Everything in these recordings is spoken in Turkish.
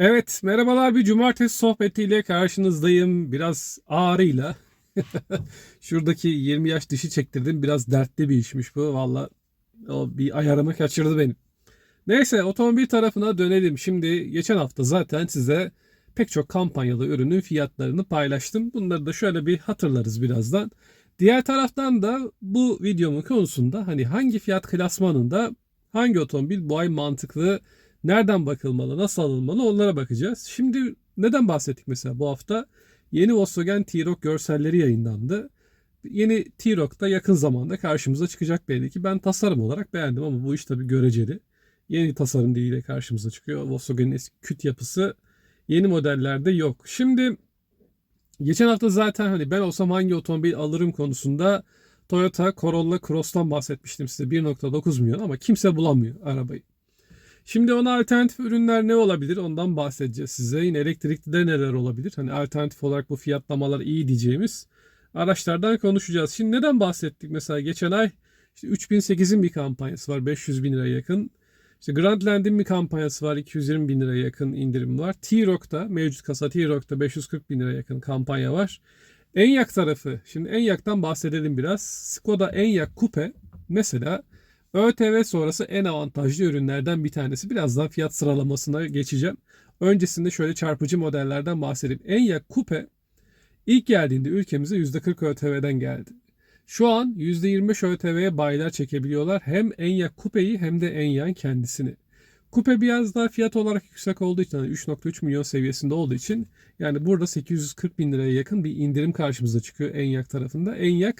Evet, merhabalar bir cumartesi sohbetiyle karşınızdayım. Biraz ağrıyla. Şuradaki 20 yaş dişi çektirdim. Biraz dertli bir işmiş bu. Valla o bir ayarımı kaçırdı benim. Neyse otomobil tarafına dönelim. Şimdi geçen hafta zaten size pek çok kampanyalı ürünün fiyatlarını paylaştım. Bunları da şöyle bir hatırlarız birazdan. Diğer taraftan da bu videomun konusunda hani hangi fiyat klasmanında hangi otomobil bu ay mantıklı Nereden bakılmalı, nasıl alınmalı onlara bakacağız. Şimdi neden bahsettik mesela bu hafta? Yeni Volkswagen T-Roc görselleri yayınlandı. Yeni T-Roc da yakın zamanda karşımıza çıkacak belli ki. Ben tasarım olarak beğendim ama bu iş tabii göreceli. Yeni tasarım diliyle karşımıza çıkıyor. Volkswagen'in eski küt yapısı yeni modellerde yok. Şimdi geçen hafta zaten hani ben olsam hangi otomobil alırım konusunda Toyota Corolla Cross'tan bahsetmiştim size 1.9 milyon ama kimse bulamıyor arabayı. Şimdi ona alternatif ürünler ne olabilir ondan bahsedeceğiz size. Yine elektrikli de neler olabilir? Hani alternatif olarak bu fiyatlamalar iyi diyeceğimiz araçlardan konuşacağız. Şimdi neden bahsettik? Mesela geçen ay işte 3008'in bir kampanyası var 500 bin lira yakın. İşte Grandland'in bir kampanyası var 220 bin liraya yakın indirim var. T-Roc'ta mevcut kasa T-Roc'ta 540 bin liraya yakın kampanya var. Enyaq tarafı. Şimdi Enyaq'tan bahsedelim biraz. Skoda Enyaq Coupe mesela ÖTV sonrası en avantajlı ürünlerden bir tanesi. Birazdan fiyat sıralamasına geçeceğim. Öncesinde şöyle çarpıcı modellerden bahsedeyim. Enyaq Coupe ilk geldiğinde ülkemize %40 ÖTV'den geldi. Şu an %25 ÖTV'ye bayiler çekebiliyorlar. Hem Enyaq Coupe'yi hem de Enyaq'ın kendisini. Coupe biraz daha fiyat olarak yüksek olduğu için, yani 3.3 milyon seviyesinde olduğu için yani burada 840 bin liraya yakın bir indirim karşımıza çıkıyor Enyaq tarafında. Enyaq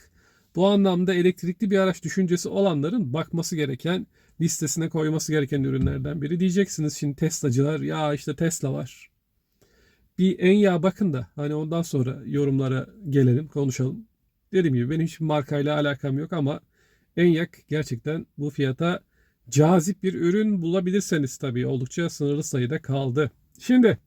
bu anlamda elektrikli bir araç düşüncesi olanların bakması gereken, listesine koyması gereken ürünlerden biri. Diyeceksiniz şimdi Tesla'cılar ya işte Tesla var. Bir en ya bakın da hani ondan sonra yorumlara gelelim, konuşalım. Dediğim gibi benim hiçbir markayla alakam yok ama Enyak gerçekten bu fiyata cazip bir ürün bulabilirseniz tabii oldukça sınırlı sayıda kaldı. Şimdi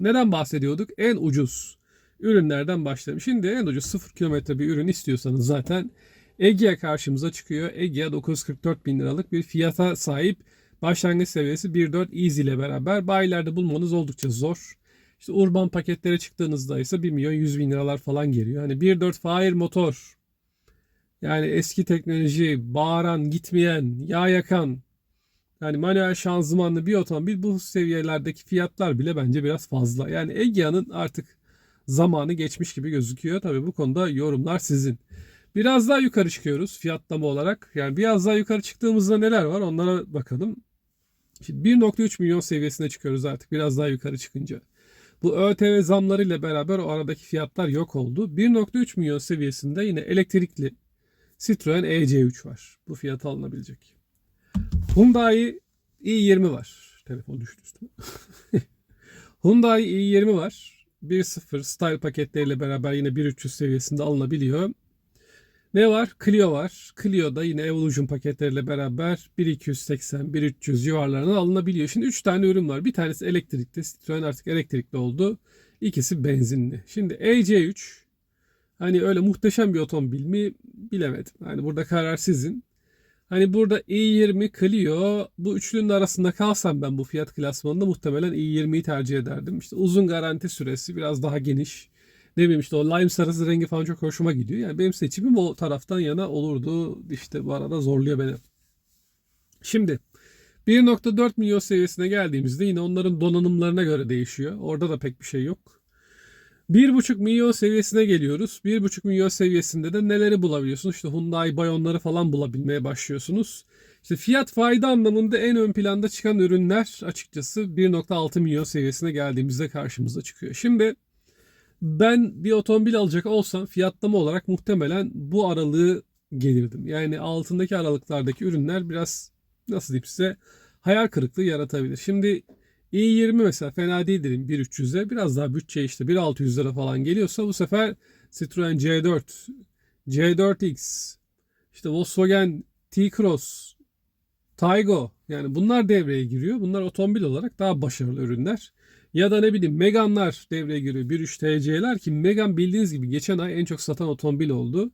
neden bahsediyorduk? En ucuz ürünlerden başlayalım. Şimdi en ucuz 0 kilometre bir ürün istiyorsanız zaten Egea karşımıza çıkıyor. Egea 944 bin liralık bir fiyata sahip. Başlangıç seviyesi 1.4 Easy ile beraber bayilerde bulmanız oldukça zor. İşte urban paketlere çıktığınızda ise 1 milyon 100 bin liralar falan geliyor. Hani 1.4 Fire motor yani eski teknoloji, bağıran, gitmeyen, yağ yakan, yani manuel şanzımanlı bir otomobil bu seviyelerdeki fiyatlar bile bence biraz fazla. Yani Egea'nın artık zamanı geçmiş gibi gözüküyor. Tabi bu konuda yorumlar sizin. Biraz daha yukarı çıkıyoruz fiyatlama olarak. Yani biraz daha yukarı çıktığımızda neler var onlara bakalım. Şimdi 1.3 milyon seviyesine çıkıyoruz artık biraz daha yukarı çıkınca. Bu ÖTV zamlarıyla beraber o aradaki fiyatlar yok oldu. 1.3 milyon seviyesinde yine elektrikli Citroen EC3 var. Bu fiyata alınabilecek. Hyundai i20 var. Telefon düştü üstüme. Hyundai i20 var. 1.0 style paketleriyle beraber yine 1.300 seviyesinde alınabiliyor. Ne var? Clio var. Clio da yine Evolution paketleriyle beraber 1.280, 1.300 civarlarına alınabiliyor. Şimdi 3 tane ürün var. Bir tanesi elektrikli. Citroen artık elektrikli oldu. İkisi benzinli. Şimdi EC3 hani öyle muhteşem bir otomobil mi bilemedim. Hani burada karar sizin. Hani burada i20 Clio bu üçlünün arasında kalsam ben bu fiyat klasmanında muhtemelen i20'yi tercih ederdim. İşte uzun garanti süresi biraz daha geniş. Ne bileyim işte o lime sarısı rengi falan çok hoşuma gidiyor. Yani benim seçimim o taraftan yana olurdu. İşte bu arada zorluyor beni. Şimdi 1.4 milyon seviyesine geldiğimizde yine onların donanımlarına göre değişiyor. Orada da pek bir şey yok. 1,5 milyon seviyesine geliyoruz. 1,5 milyon seviyesinde de neleri bulabiliyorsunuz? İşte Hyundai Bayonları falan bulabilmeye başlıyorsunuz. İşte fiyat fayda anlamında en ön planda çıkan ürünler açıkçası 1.6 milyon seviyesine geldiğimizde karşımıza çıkıyor. Şimdi ben bir otomobil alacak olsam fiyatlama olarak muhtemelen bu aralığı gelirdim. Yani altındaki aralıklardaki ürünler biraz nasıl diyeyim size hayal kırıklığı yaratabilir. Şimdi i20 mesela fena değil dedim 1.300'e. Biraz daha bütçe işte 1.600 lira falan geliyorsa bu sefer Citroen C4, C4X, işte Volkswagen T-Cross, Taygo yani bunlar devreye giriyor. Bunlar otomobil olarak daha başarılı ürünler. Ya da ne bileyim Megane'lar devreye giriyor. 1.3 TC'ler ki Megane bildiğiniz gibi geçen ay en çok satan otomobil oldu.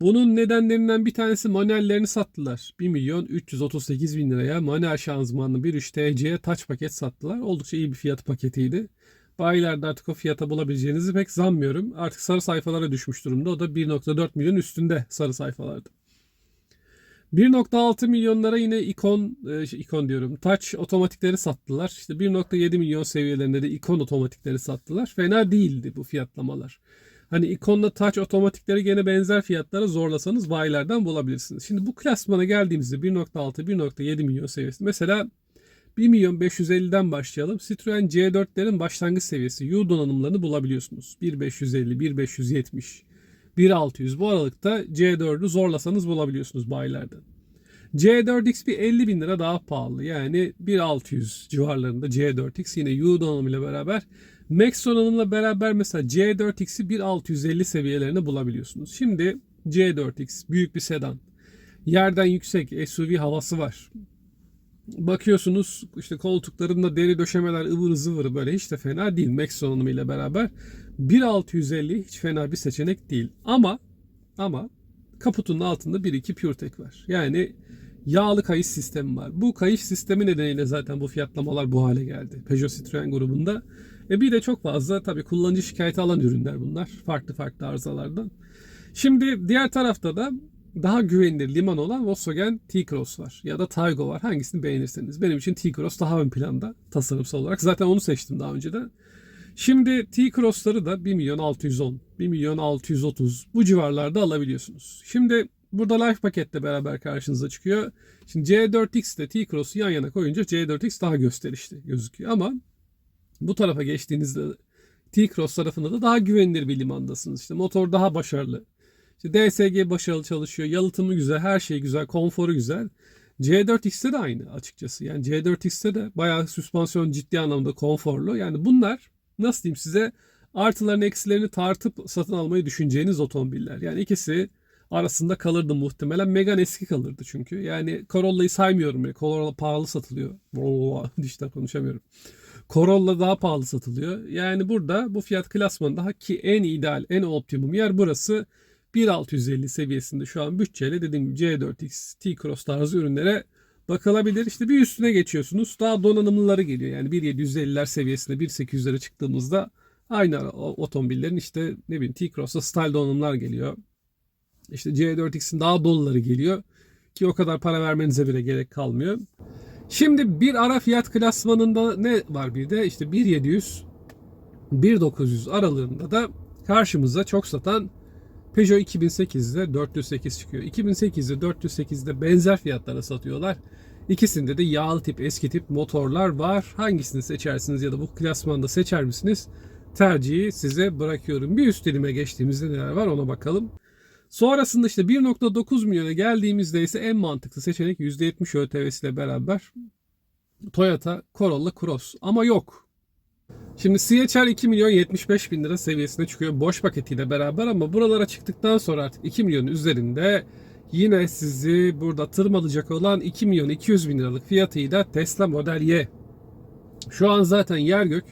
Bunun nedenlerinden bir tanesi manuellerini sattılar. 1 milyon 338 bin liraya manuel şanzımanlı 1.3 TC'ye taç paket sattılar. Oldukça iyi bir fiyat paketiydi. Bayilerde artık o fiyata bulabileceğinizi pek sanmıyorum. Artık sarı sayfalara düşmüş durumda. O da 1.4 milyon üstünde sarı sayfalarda. 1.6 milyonlara yine ikon, e, şey, ikon diyorum, touch otomatikleri sattılar. İşte 1.7 milyon seviyelerinde de ikon otomatikleri sattılar. Fena değildi bu fiyatlamalar. Hani ikonla touch otomatikleri gene benzer fiyatlara zorlasanız bayilerden bulabilirsiniz. Şimdi bu klasmana geldiğimizde 1.6, 1.7 milyon seviyesi. Mesela 1 milyon 550'den başlayalım. Citroen C4'lerin başlangıç seviyesi U donanımlarını bulabiliyorsunuz. 1.550, 1.570, 1.600 bu aralıkta C4'ü zorlasanız bulabiliyorsunuz bayilerden. C4X bir 50 bin lira daha pahalı. Yani 1.600 civarlarında C4X yine U donanımıyla beraber. Max donanımla beraber mesela C4X'i 1.650 seviyelerine bulabiliyorsunuz. Şimdi C4X büyük bir sedan. Yerden yüksek SUV havası var. Bakıyorsunuz işte koltuklarında deri döşemeler ıvır zıvır böyle hiç de fena değil Max donanımıyla beraber. 1.650 hiç fena bir seçenek değil. Ama ama kaputunun altında 1.2 PureTech var. Yani yağlı kayış sistemi var. Bu kayış sistemi nedeniyle zaten bu fiyatlamalar bu hale geldi. Peugeot Citroen grubunda. E bir de çok fazla tabii kullanıcı şikayeti alan ürünler bunlar. Farklı farklı arızalardan. Şimdi diğer tarafta da daha güvenilir liman olan Volkswagen T-Cross var. Ya da Taygo var. Hangisini beğenirseniz. Benim için T-Cross daha ön planda tasarımsal olarak. Zaten onu seçtim daha önceden. Şimdi T-Cross'ları da 1 milyon 610, 1 milyon 630 bu civarlarda alabiliyorsunuz. Şimdi burada Life paketle beraber karşınıza çıkıyor. Şimdi C4X ile T-Cross'u yan yana koyunca C4X daha gösterişli gözüküyor ama bu tarafa geçtiğinizde T-Cross tarafında da daha güvenilir bir limandasınız. İşte motor daha başarılı. İşte DSG başarılı çalışıyor. Yalıtımı güzel, her şey güzel, konforu güzel. C4X'te de aynı açıkçası. Yani C4X'te de bayağı süspansiyon ciddi anlamda konforlu. Yani bunlar nasıl diyeyim size artılarını eksilerini tartıp satın almayı düşüneceğiniz otomobiller. Yani ikisi arasında kalırdı muhtemelen. Megane eski kalırdı çünkü. Yani Corolla'yı saymıyorum. bile. Corolla pahalı satılıyor. Dişten konuşamıyorum. Corolla daha pahalı satılıyor. Yani burada bu fiyat klasmanında ki en ideal, en optimum yer burası. 1.650 seviyesinde şu an bütçeyle dediğim gibi C4X, T-Cross tarzı ürünlere bakılabilir. İşte bir üstüne geçiyorsunuz. Daha donanımlıları geliyor. Yani 1.750'ler seviyesinde 1.800'lere çıktığımızda aynı otomobillerin işte ne bileyim T-Cross'ta style donanımlar geliyor. İşte C4X'in daha doluları geliyor. Ki o kadar para vermenize bile gerek kalmıyor. Şimdi bir ara fiyat klasmanında ne var bir de işte 1.700 1.900 aralığında da karşımıza çok satan Peugeot 2008'de 408 çıkıyor. 2008'de 408'de benzer fiyatlara satıyorlar. İkisinde de yağlı tip eski tip motorlar var. Hangisini seçersiniz ya da bu klasmanda seçer misiniz? Tercihi size bırakıyorum. Bir üst dilime geçtiğimizde neler var ona bakalım. Sonrasında işte 1.9 milyona geldiğimizde ise en mantıklı seçenek %70 ÖTV'si ile beraber Toyota Corolla Cross. Ama yok. Şimdi CHR 2 milyon 75 bin lira seviyesine çıkıyor boş paketiyle beraber ama buralara çıktıktan sonra artık 2 milyonun üzerinde yine sizi burada tırmalayacak olan 2 milyon 200 bin liralık fiyatıyla Tesla Model Y. Şu an zaten yer gök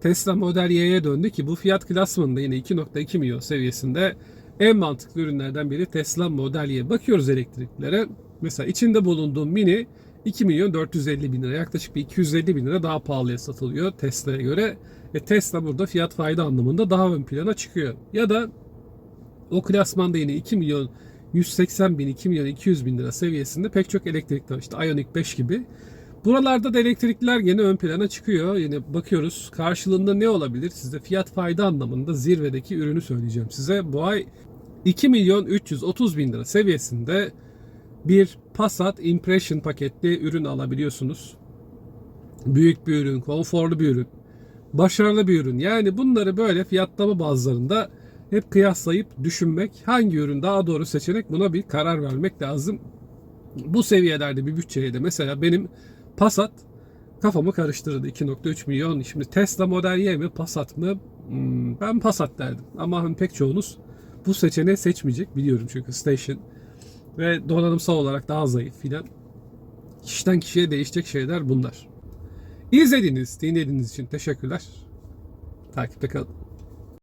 Tesla Model Y'ye döndü ki bu fiyat klasmanında yine 2.2 milyon seviyesinde en mantıklı ürünlerden biri Tesla Model Y. Bakıyoruz elektriklere. Mesela içinde bulunduğum Mini 2 milyon 450 bin lira yaklaşık bir 250 bin lira daha pahalıya satılıyor Tesla'ya göre. E Tesla burada fiyat fayda anlamında daha ön plana çıkıyor. Ya da o klasmanda yine 2 milyon 180 bin 2 milyon 200 bin lira seviyesinde pek çok elektrikli var. İşte Ioniq 5 gibi. Buralarda da elektrikler gene ön plana çıkıyor. Yine bakıyoruz karşılığında ne olabilir? Size fiyat fayda anlamında zirvedeki ürünü söyleyeceğim size. Bu ay 2 milyon 330 bin lira seviyesinde bir Passat Impression paketli ürün alabiliyorsunuz. Büyük bir ürün, konforlu bir ürün, başarılı bir ürün. Yani bunları böyle fiyatlama bazlarında hep kıyaslayıp düşünmek, hangi ürün daha doğru seçenek buna bir karar vermek lazım. Bu seviyelerde bir bütçeye de mesela benim Passat kafamı karıştırdı. 2.3 milyon. Şimdi Tesla Model Y mi Passat mı? Hmm, ben Passat derdim. Ama hani pek çoğunuz bu seçeneği seçmeyecek biliyorum çünkü Station ve donanımsal olarak daha zayıf filan. Kişiden kişiye değişecek şeyler bunlar. İzlediğiniz, dinlediğiniz için teşekkürler. Takipte kalın.